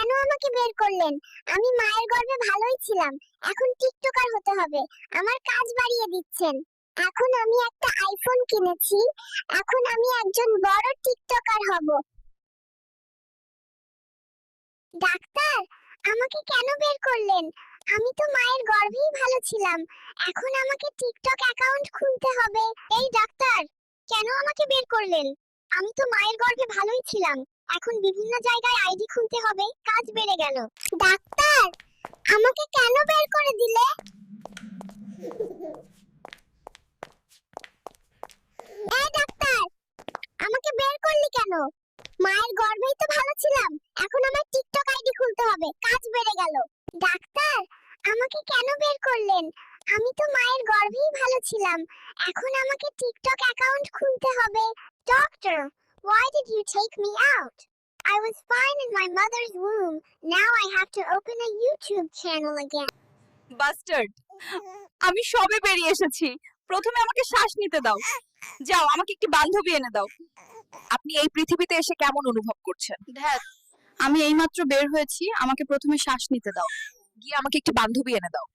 কেন আমাকে বের করলেন? আমি মায়ের গর্ভে ভালোই ছিলাম। এখন টিকটকার হতে হবে। আমার কাজ বাড়িয়ে দিচ্ছেন। এখন আমি একটা আইফোন কিনেছি। এখন আমি একজন বড় টিকটকার হব। ডাক্তার, আমাকে কেন বের করলেন? আমি তো মায়ের গর্ভেই ভালো ছিলাম। এখন আমাকে টিকটক অ্যাকাউন্ট খুলতে হবে। এই ডাক্তার, কেন আমাকে বের করলেন? আমি তো মায়ের গর্ভে ভালোই ছিলাম। এখন বিভিন্ন জায়গায় আইডি খুলতে হবে, কাজ বেড়ে গেল। ডাক্তার, আমাকে কেন বের করে দিলে? এই ডাক্তার, আমাকে বের করলি কেন? মায়ের গর্ভেই তো ভালো ছিলাম, এখন আমার টিকটক আইডি খুলতে হবে, কাজ বেড়ে গেল। ডাক্তার, আমাকে কেন বের করলেন? আমি তো মায়ের গর্ভেই ভালো ছিলাম, এখন আমাকে টিকটক অ্যাকাউন্ট খুলতে হবে। Doctor, why did you take me out? I was fine in my mother's womb. Now I have to open a YouTube channel again. Bastard আমি সবে বেরিয়ে এসেছি। প্রথমে আমাকে শ্বাস নিতে দাও। যাও আমাকে একটি বান্ধবী এনে দাও। আপনি এই পৃথিবীতে এসে কেমন অনুভব করছেন? ধ্যাত আমি এইমাত্র বের হয়েছি আমাকে প্রথমে শ্বাস নিতে দাও। গিয়ে আমাকে একটি বান্ধবী এনে দাও।